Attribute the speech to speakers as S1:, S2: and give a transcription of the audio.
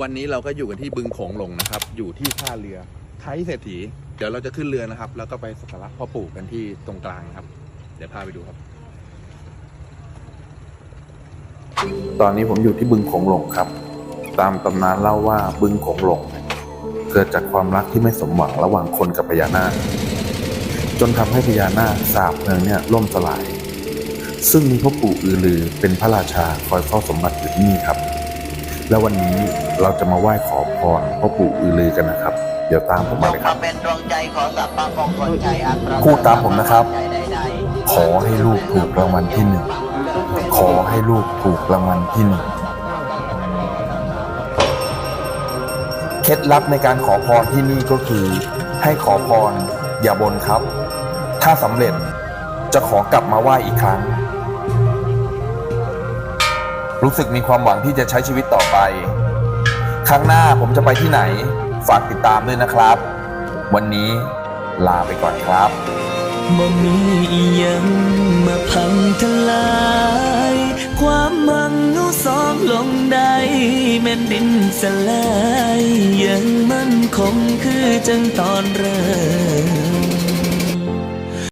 S1: วันนี้เราก็อยู่กันที่บึงโขงหลงนะครับ อยู่ที่ท่าเรือไทยเศรษฐี เดี๋ยวเราจะขึ้นเรือนะครับ แล้วก็ไปสักการะพ่อปู่กันที่ตรงกลางครับ เดี๋ยวพาไปดูครับ
S2: ตอนนี้ผมอยู่ที่บึงโขงหลงครับ ตามตำนานเล่าว่าบึงโขงหลง เกิดจากความรักที่ไม่สมหวังระหว่างคนกับพญานาค จนทำให้พญานาคสาบเพลิงเนี่ยล่มสลาย ซึ่งมีพ่อปู่อือลือเป็นพระราชาคอยเฝ้าสมบัติอยู่ที่นี่ครับ แล้ววันนี้เราจะมาไหว้ขอพรพ่อปู่อือลือกันนะครับ เดี๋ยวตามผมมาเลยครับ
S3: เป็นดวงใจขอสัพพะมงคลชัยอันประเสริฐ
S2: พูดตามผมนะครับ
S3: ใจใด
S2: ขอให้ลูกถูกรางวัลที่หนึ่งขอให้ลูกถูกรางวัลที่หนึ่งเคล็ดลับในการขอพรที่นี่ก็คือ ให้ขอพรอย่าบนครับ ถ้าสำเร็จจะขอกลับมาไหว้อีกครั้ง รู้สึกมีความหวังที่จะใช้ชีวิตต่อไป ครั้งหน้าผมจะไปที่ไหน ฝากติดตามด้วยนะครับ วันนี้ลาไปก่อนครับ
S4: บ่มีอียังมาพังทลาย ความมังเงาสองลงได้แม่นดินสลาย ยังมั่นคงคือจังตอนเริ่ม